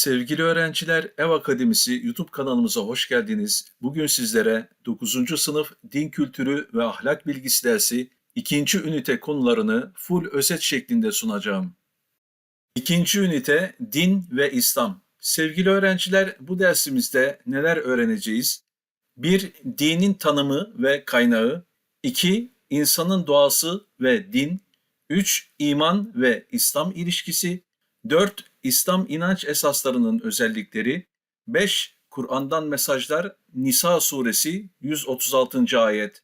Sevgili öğrenciler, Ev Akademisi YouTube kanalımıza hoş geldiniz. Bugün sizlere 9. sınıf Din Kültürü ve Ahlak Bilgisi dersi 2. ünite konularını full özet şeklinde sunacağım. 2. ünite Din ve İslam. Sevgili öğrenciler, bu dersimizde neler öğreneceğiz? 1. Dinin tanımı ve kaynağı. 2. İnsanın doğası ve din. 3. İman ve İslam ilişkisi. 4. İslam inanç esaslarının özellikleri. 5. Kur'an'dan mesajlar Nisa suresi 136. ayet.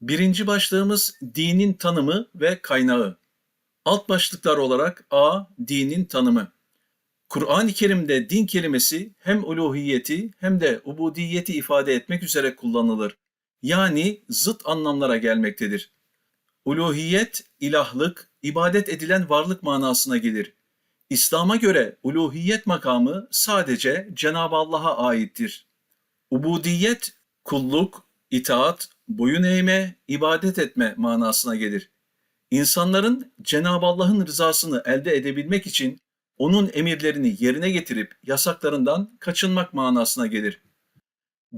Birinci başlığımız dinin tanımı ve kaynağı. Alt başlıklar olarak A. Dinin tanımı. Kur'an-ı Kerim'de din kelimesi hem uluhiyeti hem de ubudiyeti ifade etmek üzere kullanılır. Yani zıt anlamlara gelmektedir. Uluhiyet, ilahlık, ibadet edilen varlık manasına gelir. İslam'a göre uluhiyet makamı sadece Cenab-ı Allah'a aittir. Ubudiyet, kulluk, itaat, boyun eğme, ibadet etme manasına gelir. İnsanların Cenab-ı Allah'ın rızasını elde edebilmek için onun emirlerini yerine getirip yasaklarından kaçınmak manasına gelir.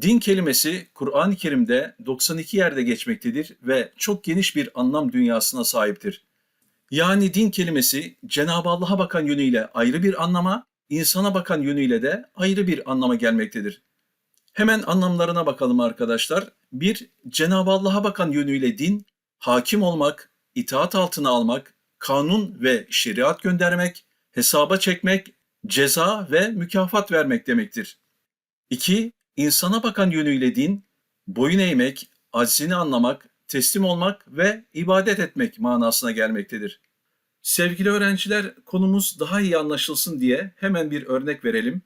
Din kelimesi Kur'an-ı Kerim'de 92 yerde geçmektedir ve çok geniş bir anlam dünyasına sahiptir. Yani din kelimesi Cenab-ı Allah'a bakan yönüyle ayrı bir anlama, insana bakan yönüyle de ayrı bir anlama gelmektedir. Hemen anlamlarına bakalım arkadaşlar. Bir, Cenab-ı Allah'a bakan yönüyle din, hakim olmak, itaat altına almak, kanun ve şeriat göndermek, hesaba çekmek, ceza ve mükafat vermek demektir. 2. İnsana bakan yönüyle din, boyun eğmek, aczini anlamak, teslim olmak ve ibadet etmek manasına gelmektedir. Sevgili öğrenciler, konumuz daha iyi anlaşılsın diye hemen bir örnek verelim.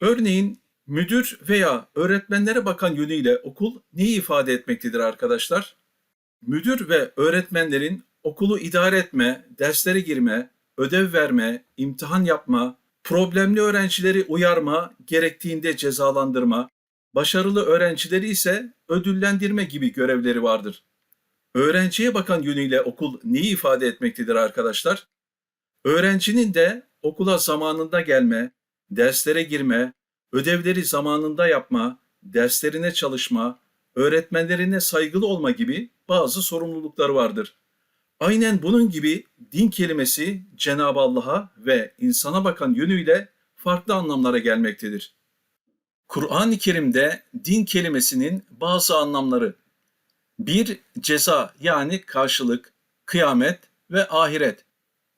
Örneğin müdür veya öğretmenlere bakan yönüyle okul neyi ifade etmektedir arkadaşlar? Müdür ve öğretmenlerin okulu idare etme, derslere girme, ödev verme, imtihan yapma, problemli öğrencileri uyarma, gerektiğinde cezalandırma, başarılı öğrencileri ise ödüllendirme gibi görevleri vardır. Öğrenciye bakan yönüyle okul neyi ifade etmektedir arkadaşlar? Öğrencinin de okula zamanında gelme, derslere girme, ödevleri zamanında yapma, derslerine çalışma, öğretmenlerine saygılı olma gibi bazı sorumlulukları vardır. Aynen bunun gibi din kelimesi Cenab-ı Allah'a ve insana bakan yönüyle farklı anlamlara gelmektedir. Kur'an-ı Kerim'de din kelimesinin bazı anlamları bir ceza yani karşılık, kıyamet ve ahiret.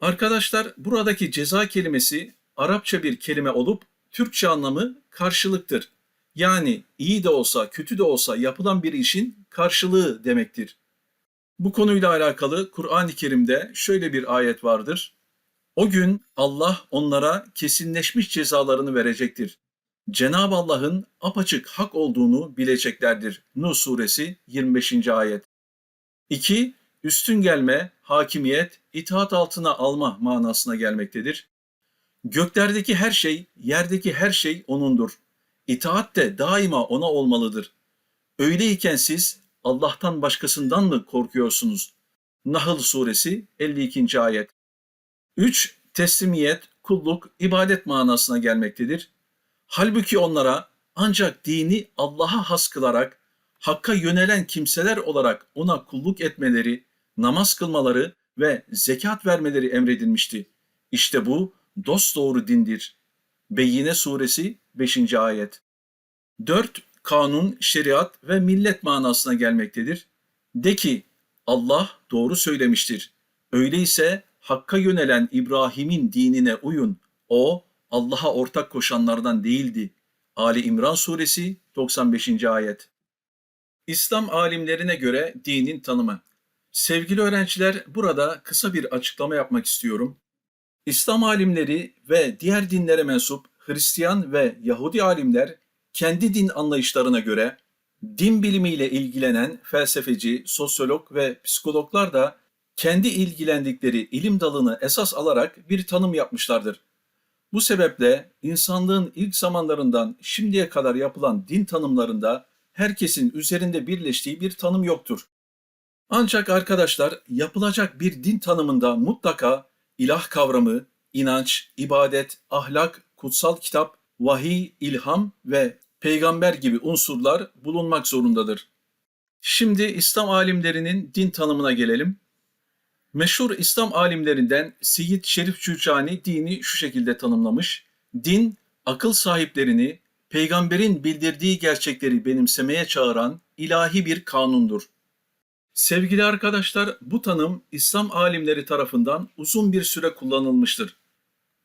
Arkadaşlar buradaki ceza kelimesi Arapça bir kelime olup Türkçe anlamı karşılıktır. Yani iyi de olsa kötü de olsa yapılan bir işin karşılığı demektir. Bu konuyla alakalı Kur'an-ı Kerim'de şöyle bir ayet vardır. O gün Allah onlara kesinleşmiş cezalarını verecektir. Cenab-ı Allah'ın apaçık hak olduğunu bileceklerdir. Nuh suresi 25. ayet. 2. Üstün gelme, hakimiyet, itaat altına alma manasına gelmektedir. Göklerdeki her şey, yerdeki her şey O'nundur. İtaat de daima O'na olmalıdır. Öyleyken siz Allah'tan başkasından mı korkuyorsunuz? Nahl suresi 52. ayet. 3. Teslimiyet, kulluk, ibadet manasına gelmektedir. Halbuki onlara ancak dini Allah'a has kılarak Hakk'a yönelen kimseler olarak ona kulluk etmeleri, namaz kılmaları ve zekat vermeleri emredilmişti. İşte bu dosdoğru dindir. Beyyine suresi 5. ayet. 4. Kanun, şeriat ve millet manasına gelmektedir. De ki Allah doğru söylemiştir. Öyleyse Hakk'a yönelen İbrahim'in dinine uyun. O Allah'a ortak koşanlardan değildi. Ali İmran suresi 95. ayet. İslam alimlerine göre dinin tanımı. Sevgili öğrenciler, burada kısa bir açıklama yapmak istiyorum. İslam alimleri ve diğer dinlere mensup Hristiyan ve Yahudi alimler kendi din anlayışlarına göre din bilimiyle ilgilenen felsefeci, sosyolog ve psikologlar da kendi ilgilendikleri ilim dalını esas alarak bir tanım yapmışlardır. Bu sebeple insanlığın ilk zamanlarından şimdiye kadar yapılan din tanımlarında herkesin üzerinde birleştiği bir tanım yoktur. Ancak arkadaşlar yapılacak bir din tanımında mutlaka ilah kavramı, inanç, ibadet, ahlak, kutsal kitap, vahiy, ilham ve peygamber gibi unsurlar bulunmak zorundadır. Şimdi İslam alimlerinin din tanımına gelelim. Meşhur İslam alimlerinden Seyyid Şerif Cücani dini şu şekilde tanımlamış. Din, akıl sahiplerini peygamberin bildirdiği gerçekleri benimsemeye çağıran ilahi bir kanundur. Sevgili arkadaşlar, bu tanım İslam alimleri tarafından uzun bir süre kullanılmıştır.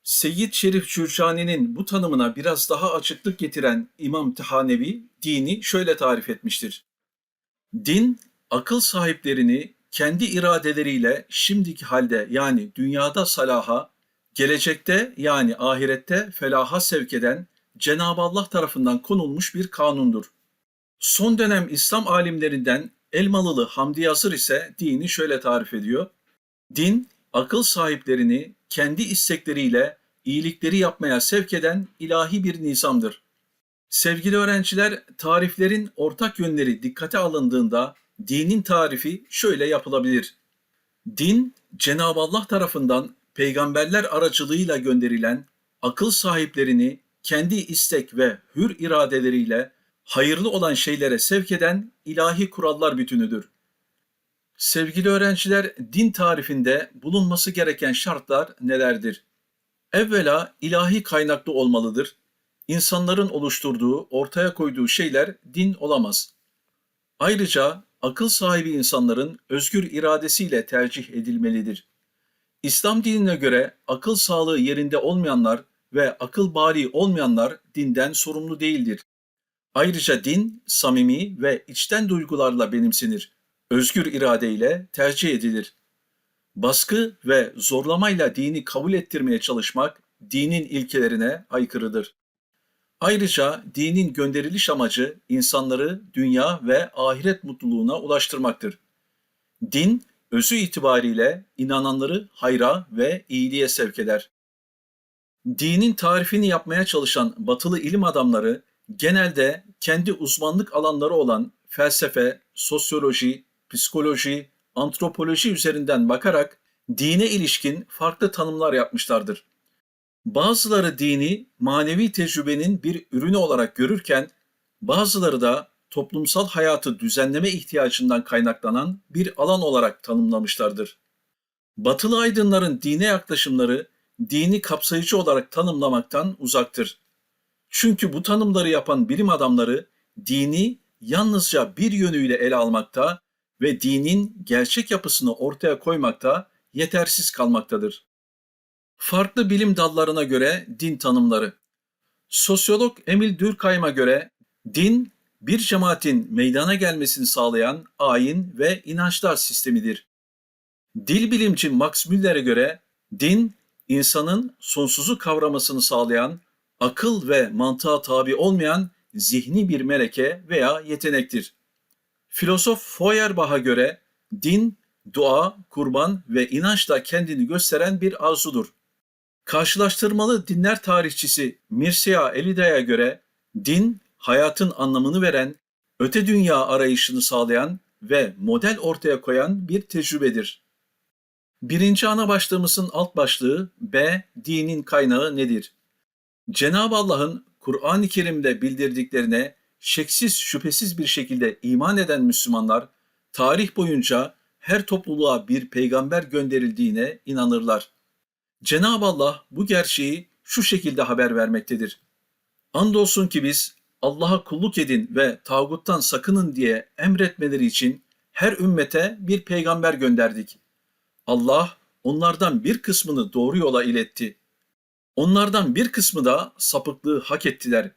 Seyyid Şerif Cürcani'nin bu tanımına biraz daha açıklık getiren İmam Tihanevi dini şöyle tarif etmiştir. Din, akıl sahiplerini kendi iradeleriyle şimdiki halde yani dünyada salaha, gelecekte yani ahirette felaha sevk eden Cenab-ı Allah tarafından konulmuş bir kanundur. Son dönem İslam alimlerinden Elmalılı Hamdi Yazır ise dini şöyle tarif ediyor. Din, akıl sahiplerini kendi istekleriyle iyilikleri yapmaya sevk eden ilahi bir nizamdır. Sevgili öğrenciler, tariflerin ortak yönleri dikkate alındığında dinin tarifi şöyle yapılabilir. Din, Cenab-ı Allah tarafından peygamberler aracılığıyla gönderilen akıl sahiplerini kendi istek ve hür iradeleriyle hayırlı olan şeylere sevk eden ilahi kurallar bütünüdür. Sevgili öğrenciler, din tarifinde bulunması gereken şartlar nelerdir? Evvela ilahi kaynaklı olmalıdır. İnsanların oluşturduğu, ortaya koyduğu şeyler din olamaz. Ayrıca akıl sahibi insanların özgür iradesiyle tercih edilmelidir. İslam dinine göre akıl sağlığı yerinde olmayanlar ve akıl bari olmayanlar dinden sorumlu değildir. Ayrıca din samimi ve içten duygularla benimsenir. Özgür iradeyle tercih edilir. Baskı ve zorlamayla dini kabul ettirmeye çalışmak dinin ilkelerine aykırıdır. Ayrıca dinin gönderiliş amacı insanları dünya ve ahiret mutluluğuna ulaştırmaktır. Din özü itibariyle inananları hayra ve iyiliğe sevk eder. Dinin tarifini yapmaya çalışan batılı ilim adamları genelde kendi uzmanlık alanları olan felsefe, sosyoloji, psikoloji, antropoloji üzerinden bakarak dine ilişkin farklı tanımlar yapmışlardır. Bazıları dini manevi tecrübenin bir ürünü olarak görürken bazıları da toplumsal hayatı düzenleme ihtiyacından kaynaklanan bir alan olarak tanımlamışlardır. Batılı aydınların dine yaklaşımları dini kapsayıcı olarak tanımlamaktan uzaktır. Çünkü bu tanımları yapan bilim adamları dini yalnızca bir yönüyle ele almakta ve dinin gerçek yapısını ortaya koymakta yetersiz kalmaktadır. Farklı bilim dallarına göre din tanımları. Sosyolog Emil Durkheim'a göre din bir cemaatin meydana gelmesini sağlayan ayin ve inançlar sistemidir. Dil bilimci Max Müller'e göre din insanın sonsuzu kavramasını sağlayan, akıl ve mantığa tabi olmayan zihni bir meleke veya yetenektir. Filozof Feuerbach'a göre din, dua, kurban ve inançla kendini gösteren bir arzudur. Karşılaştırmalı dinler tarihçisi Mircea Eliade'ye göre din, hayatın anlamını veren, öte dünya arayışını sağlayan ve model ortaya koyan bir tecrübedir. Birinci ana başlığımızın alt başlığı B. Dinin kaynağı nedir? Cenab-ı Allah'ın Kur'an-ı Kerim'de bildirdiklerine şeksiz şüphesiz bir şekilde iman eden Müslümanlar tarih boyunca her topluluğa bir peygamber gönderildiğine inanırlar. Cenab-ı Allah bu gerçeği şu şekilde haber vermektedir. Andolsun ki biz Allah'a kulluk edin ve tağuttan sakının diye emretmeleri için her ümmete bir peygamber gönderdik. Allah onlardan bir kısmını doğru yola iletti. Onlardan bir kısmı da sapıklığı hak ettiler.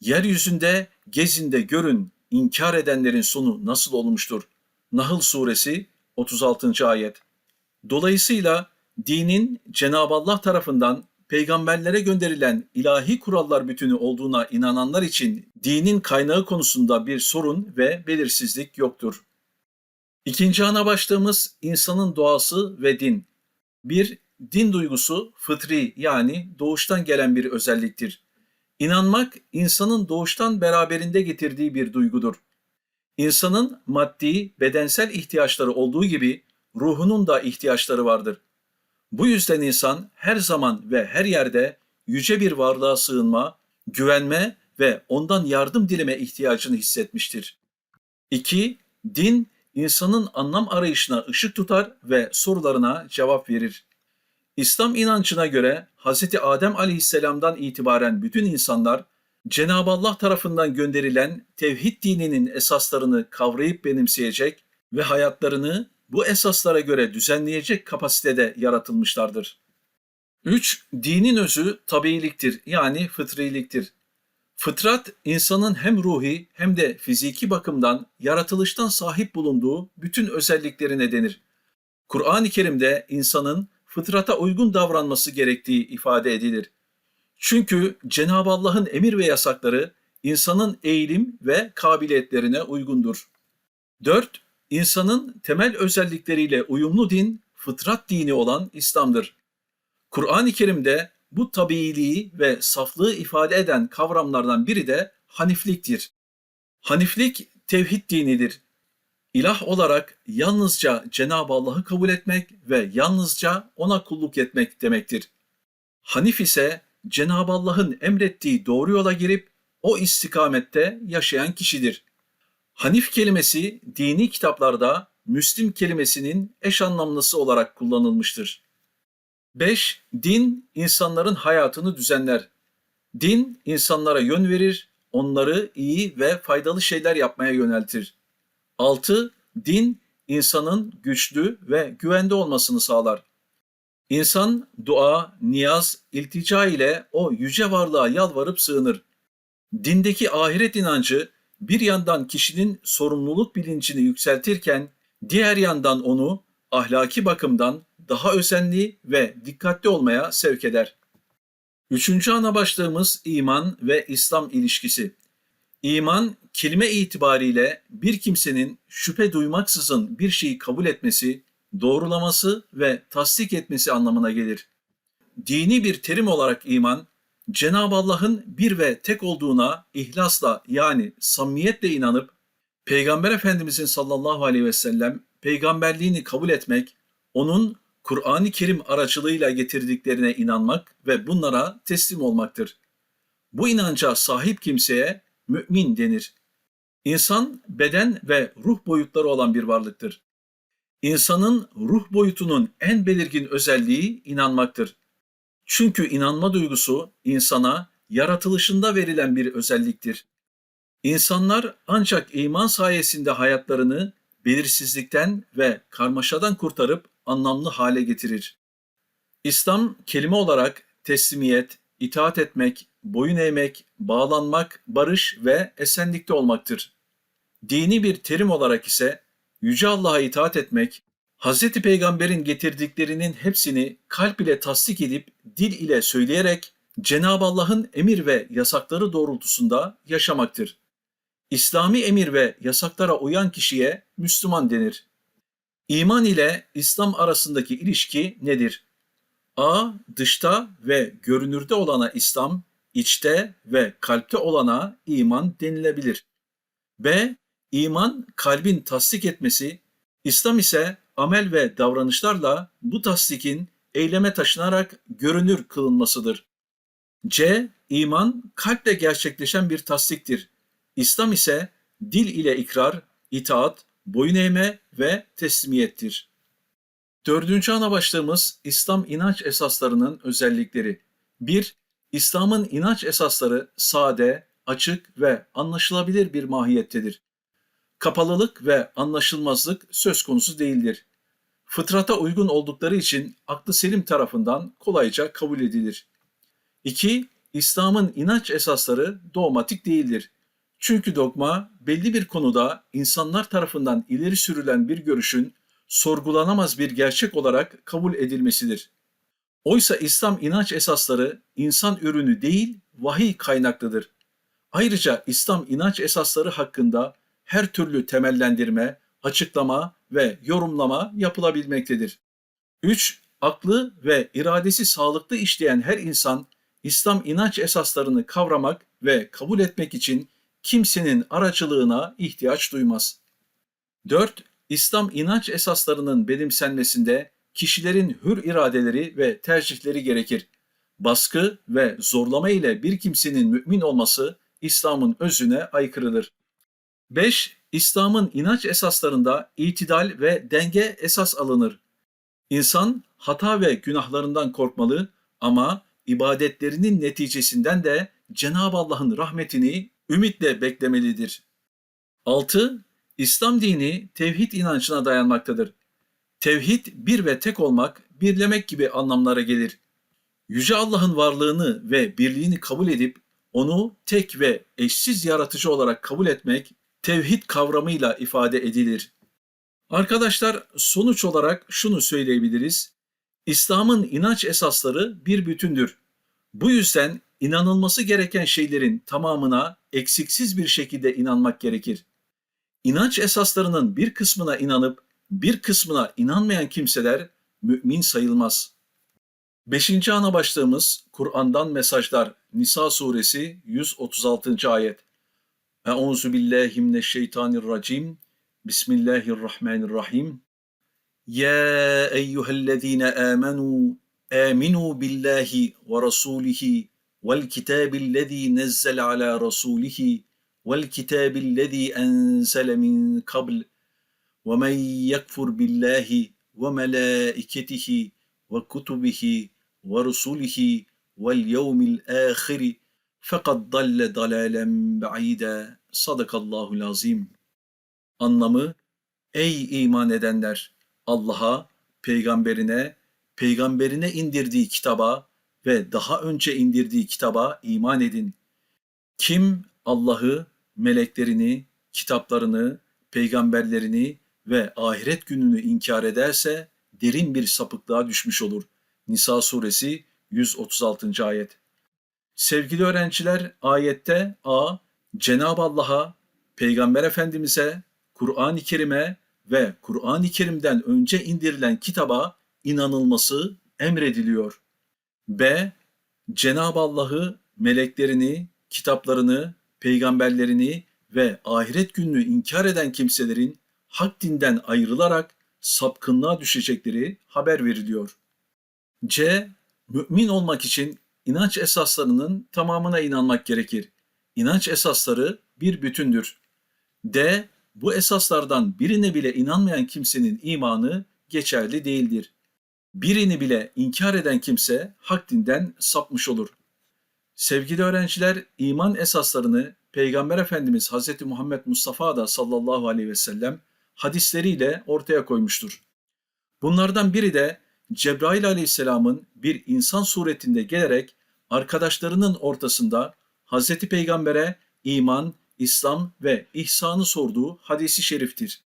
Yeryüzünde gezin de görün inkar edenlerin sonu nasıl olmuştur. Nahl suresi 36. ayet. Dolayısıyla dinin Cenab-ı Allah tarafından peygamberlere gönderilen ilahi kurallar bütünü olduğuna inananlar için dinin kaynağı konusunda bir sorun ve belirsizlik yoktur. İkinci ana başlığımız insanın doğası ve din. Bir, din duygusu fıtri yani doğuştan gelen bir özelliktir. İnanmak insanın doğuştan beraberinde getirdiği bir duygudur. İnsanın maddi, bedensel ihtiyaçları olduğu gibi ruhunun da ihtiyaçları vardır. Bu yüzden insan her zaman ve her yerde yüce bir varlığa sığınma, güvenme ve ondan yardım dileme ihtiyacını hissetmiştir. 2. Din, insanın anlam arayışına ışık tutar ve sorularına cevap verir. İslam inancına göre Hz. Adem aleyhisselamdan itibaren bütün insanlar Cenab-ı Allah tarafından gönderilen tevhid dininin esaslarını kavrayıp benimseyecek ve hayatlarını bu esaslara göre düzenleyecek kapasitede yaratılmışlardır. 3. Dinin özü tabiiliktir yani fıtriliktir. Fıtrat insanın hem ruhi hem de fiziki bakımdan yaratılıştan sahip bulunduğu bütün özelliklerine denir. Kur'an-ı Kerim'de insanın fıtrata uygun davranması gerektiği ifade edilir. Çünkü Cenab-ı Allah'ın emir ve yasakları insanın eğilim ve kabiliyetlerine uygundur. 4. İnsanın temel özellikleriyle uyumlu din, fıtrat dini olan İslam'dır. Kur'an-ı Kerim'de bu tabiiliği ve saflığı ifade eden kavramlardan biri de hanifliktir. Haniflik tevhid dinidir. İlah olarak yalnızca Cenab-ı Allah'ı kabul etmek ve yalnızca ona kulluk etmek demektir. Hanif ise Cenab-ı Allah'ın emrettiği doğru yola girip o istikamette yaşayan kişidir. Hanif kelimesi dini kitaplarda Müslim kelimesinin eş anlamlısı olarak kullanılmıştır. 5. Din insanların hayatını düzenler. Din insanlara yön verir, onları iyi ve faydalı şeyler yapmaya yöneltir. 6. Din insanın güçlü ve güvende olmasını sağlar. İnsan dua, niyaz, iltica ile o yüce varlığa yalvarıp sığınır. Dindeki ahiret inancı bir yandan kişinin sorumluluk bilincini yükseltirken diğer yandan onu ahlaki bakımdan daha özenli ve dikkatli olmaya sevk eder. Üçüncü ana başlığımız iman ve İslam ilişkisi. İman, kelime itibariyle bir kimsenin şüphe duymaksızın bir şeyi kabul etmesi, doğrulaması ve tasdik etmesi anlamına gelir. Dini bir terim olarak iman, Cenab-ı Allah'ın bir ve tek olduğuna ihlasla yani samimiyetle inanıp, Peygamber Efendimizin sallallahu aleyhi ve sellem peygamberliğini kabul etmek, onun Kur'an-ı Kerim aracılığıyla getirdiklerine inanmak ve bunlara teslim olmaktır. Bu inanca sahip kimseye mümin denir. İnsan beden ve ruh boyutları olan bir varlıktır. İnsanın ruh boyutunun en belirgin özelliği inanmaktır. Çünkü inanma duygusu insana yaratılışında verilen bir özelliktir. İnsanlar ancak iman sayesinde hayatlarını belirsizlikten ve karmaşadan kurtarıp anlamlı hale getirir. İslam kelime olarak teslimiyet, itaat etmek, boyun eğmek, bağlanmak, barış ve esenlikte olmaktır. Dini bir terim olarak ise Yüce Allah'a itaat etmek, Hz. Peygamber'in getirdiklerinin hepsini kalp ile tasdik edip dil ile söyleyerek Cenab-ı Allah'ın emir ve yasakları doğrultusunda yaşamaktır. İslami emir ve yasaklara uyan kişiye Müslüman denir. İman ile İslam arasındaki ilişki nedir? A. Dışta ve görünürde olana İslam, içte ve kalpte olana iman denilebilir. B. İman kalbin tasdik etmesi, İslam ise amel ve davranışlarla bu tasdikin eyleme taşınarak görünür kılınmasıdır. C. İman kalple gerçekleşen bir tasdiktir. İslam ise dil ile ikrar, itaat, boyun eğme ve teslimiyettir. Dördüncü ana başlığımız İslam inanç esaslarının özellikleri. 1. İslam'ın inanç esasları sade, açık ve anlaşılabilir bir mahiyettedir. Kapalılık ve anlaşılmazlık söz konusu değildir. Fıtrata uygun oldukları için aklı selim tarafından kolayca kabul edilir. 2. İslam'ın inanç esasları dogmatik değildir. Çünkü dogma belli bir konuda insanlar tarafından ileri sürülen bir görüşün sorgulanamaz bir gerçek olarak kabul edilmesidir. Oysa İslam inanç esasları insan ürünü değil, vahiy kaynaklıdır. Ayrıca İslam inanç esasları hakkında her türlü temellendirme, açıklama ve yorumlama yapılabilmektedir. 3. Aklı ve iradesi sağlıklı işleyen her insan İslam inanç esaslarını kavramak ve kabul etmek için kimsenin aracılığına ihtiyaç duymaz. 4. İslam inanç esaslarının benimsenmesinde kişilerin hür iradeleri ve tercihleri gerekir. baskı ve zorlama ile bir kimsenin mümin olması İslam'ın özüne aykırıdır. 5. İslam'ın inanç esaslarında itidal ve denge esas alınır. İnsan hata ve günahlarından korkmalı ama ibadetlerinin neticesinden de Cenab-ı Allah'ın rahmetini ümitle beklemelidir. 6. İslam dini tevhid inancına dayanmaktadır. Tevhid bir ve tek olmak, birlemek gibi anlamlara gelir. Yüce Allah'ın varlığını ve birliğini kabul edip onu tek ve eşsiz yaratıcı olarak kabul etmek tevhid kavramıyla ifade edilir. Arkadaşlar sonuç olarak şunu söyleyebiliriz. İslam'ın inanç esasları bir bütündür. Bu yüzden inanılması gereken şeylerin tamamına eksiksiz bir şekilde inanmak gerekir. İnanç esaslarının bir kısmına inanıp bir kısmına inanmayan kimseler mümin sayılmaz. Beşinci ana başlığımız Kur'an'dan mesajlar Nisa suresi 136. ayet. Euzu billahi mineşşeytanirracim. Bismillahirrahmanirrahim. Ya eyyühellezine amenu aminu billahi ve rasulihi vel kitabillezî nezzele ala rasulihi vel kitabillezî enzele min qabl ve men yekfur billahi ve melaiketihi ve kutubihi ve rusulihi vel yevmil ahiri fakat dalle dalalen ba'ide sadakallahul azim. Anlamı Ey iman edenler! Allah'a, peygamberine, peygamberine indirdiği kitaba ve daha önce indirdiği kitaba iman edin. Kim Allah'ı, meleklerini, kitaplarını, peygamberlerini ve ahiret gününü inkar ederse derin bir sapıklığa düşmüş olur. Nisa suresi 136. ayet. Sevgili öğrenciler, ayette A. Cenab-ı Allah'a, Peygamber Efendimiz'e, Kur'an-ı Kerim'e ve Kur'an-ı Kerim'den önce indirilen kitaba inanılması emrediliyor. B. Cenab-ı Allah'ı, meleklerini, kitaplarını, peygamberlerini ve ahiret gününü inkar eden kimselerin hak dinden ayrılarak sapkınlığa düşecekleri haber veriliyor. C. Mümin olmak için inanç esaslarının tamamına inanmak gerekir. İnanç esasları bir bütündür. D. Bu esaslardan birine bile inanmayan kimsenin imanı geçerli değildir. Birini bile inkar eden kimse hak dinden sapmış olur. Sevgili öğrenciler, iman esaslarını Peygamber Efendimiz Hz. Muhammed Mustafa da sallallahu aleyhi ve sellem hadisleriyle ortaya koymuştur. Bunlardan biri de Cebrail aleyhisselamın bir insan suretinde gelerek arkadaşlarının ortasında Hz. Peygamber'e iman, İslam ve ihsanı sorduğu hadisi şeriftir.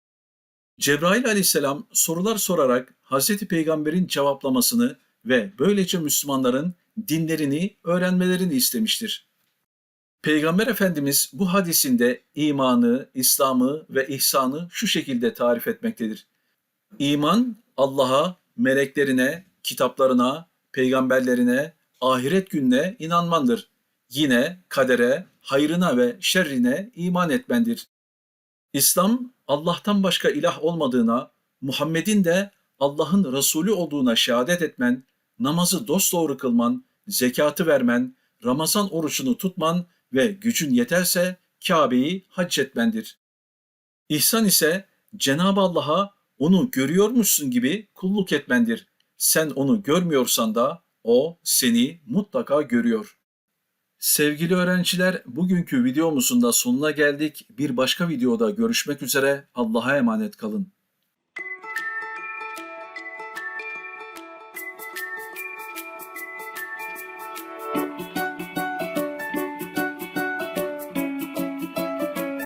Cebrail aleyhisselam sorular sorarak Hz. Peygamber'in cevaplamasını ve böylece Müslümanların dinlerini öğrenmelerini istemiştir. Peygamber Efendimiz bu hadisinde imanı, İslam'ı ve ihsanı şu şekilde tarif etmektedir. İman, Allah'a, meleklerine, kitaplarına, peygamberlerine, ahiret gününe inanmandır. Yine kadere, hayrına ve şerrine iman etmendir. İslam, Allah'tan başka ilah olmadığına, Muhammed'in de Allah'ın Resulü olduğuna şehadet etmen, namazı dosdoğru kılman, zekatı vermen, Ramazan orucunu tutman ve gücün yeterse Kabe'yi hac etmendir. İhsan ise Cenab-ı Allah'a onu görüyormuşsun gibi kulluk etmendir. Sen onu görmüyorsan da o seni mutlaka görüyor. Sevgili öğrenciler, bugünkü videomuzun da sonuna geldik. Bir başka videoda görüşmek üzere. Allah'a emanet kalın.